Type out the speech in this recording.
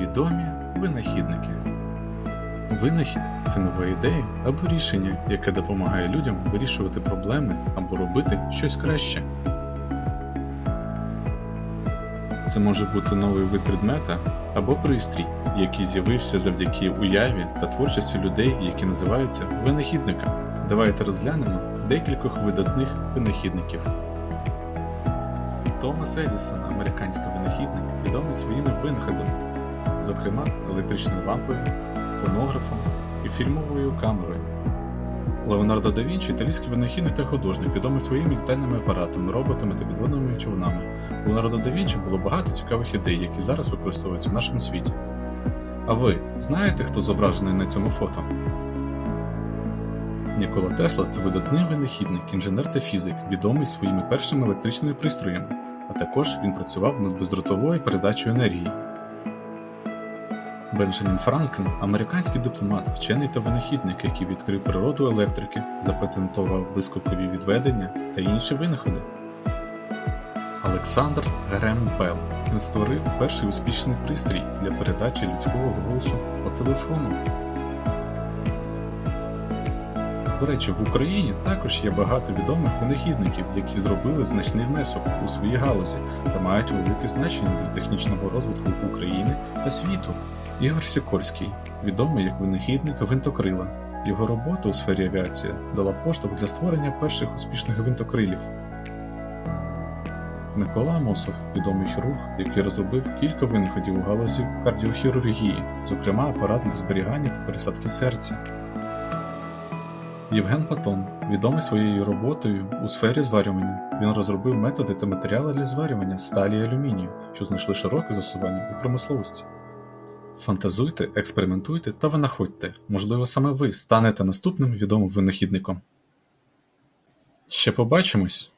Відомі винахідники. Винахід це нова ідея або рішення, яке допомагає людям вирішувати проблеми або робити щось краще. Це може бути новий вид предмета або пристрій, який з'явився завдяки уяві та творчості людей, які називаються винахідниками. Давайте розглянемо декількох видатних винахідників. Томас Едісон, американський винахідник, відомий своїми винаходами, зокрема електричною лампою, фонографом і фільмовою камерою. Леонардо да Вінчі італійський винахідник та художник, відомий своїми літальними апаратами, роботами та підводними човнами. У Леонардо да Вінчі було багато цікавих ідей, які зараз використовуються в нашому світі. А ви знаєте, хто зображений на цьому фото? Нікола Тесла це видатний винахідник, інженер та фізик, відомий своїми першими електричними пристроями, а також він працював над бездротовою передачею енергії. Бенджамін Франклін американський дипломат, вчений та винахідник, який відкрив природу електрики, запатентував вискокові відведення та інші винаходи. Олександр Грем Белл. Створив перший успішний пристрій для передачі людського голосу по телефону. До речі, в Україні також є багато відомих винахідників, які зробили значний внесок у своїй галузі та мають велике значення для технічного розвитку України та світу. Ігор Сікорський, відомий як винахідник гвинтокрила. Його робота у сфері авіації дала поштовх для створення перших успішних гвинтокрилів. Микола Амосов, відомий хірург, який розробив кілька винаходів у галузі кардіохірургії, зокрема апарат для зберігання та пересадки серця. Євген Патон, відомий своєю роботою у сфері зварювання. Він розробив методи та матеріали для зварювання сталі і алюмінію, що знайшли широке застосування у промисловості. Фантазуйте, експериментуйте та винаходьте. Можливо, саме ви станете наступним відомим винахідником. Ще побачимось!